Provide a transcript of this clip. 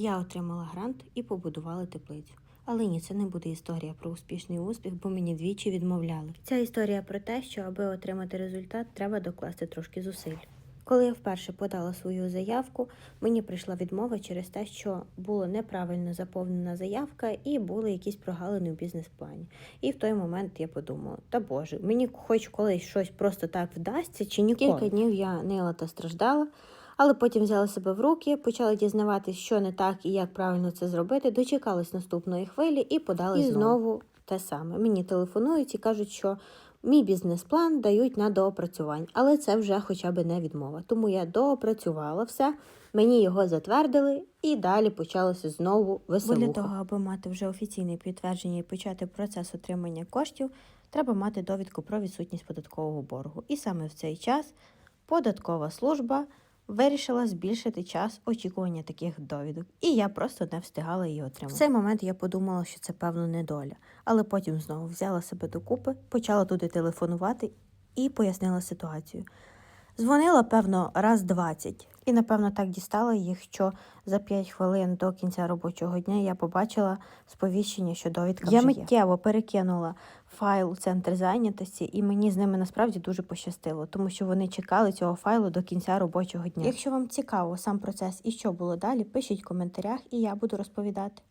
Я отримала грант і побудувала теплицю. Але ні, це не буде історія про успішний успіх, бо мені двічі відмовляли. Ця історія про те, що аби отримати результат, треба докласти трошки зусиль. Коли я вперше подала свою заявку, мені прийшла відмова через те, що була неправильно заповнена заявка і були якісь прогалини у бізнес-плані. І в той момент я подумала: та Боже, мені хоч колись щось просто так вдасться чи ніколи. Кілька днів я нила та страждала. Але потім взяла себе в руки, почала дізнаватись, що не так і як правильно це зробити, дочекалась наступної хвилі і подала і знову те саме. Мені телефонують і кажуть, що мій бізнес-план дають на доопрацювання, але це вже хоча б не відмова. Тому я доопрацювала все, мені його затвердили, і далі почалося знову веселуха. Бо для того, аби мати вже офіційне підтвердження і почати процес отримання коштів, треба мати довідку про відсутність податкового боргу. І саме в цей час податкова служба вирішила збільшити час очікування таких довідок, і я просто не встигала її отримати. В цей момент я подумала, що це певно недоля, але потім знову взяла себе докупи, почала туди телефонувати і пояснила ситуацію. Дзвонила, певно, раз 20. І, напевно, так дістала їх, що за 5 хвилин до кінця робочого дня я побачила сповіщення, що довідка вже є. миттєво перекинула файл у центр зайнятості, і мені з ними насправді дуже пощастило, тому що вони чекали цього файлу до кінця робочого дня. Якщо вам цікаво сам процес і що було далі, пишіть в коментарях, і я буду розповідати.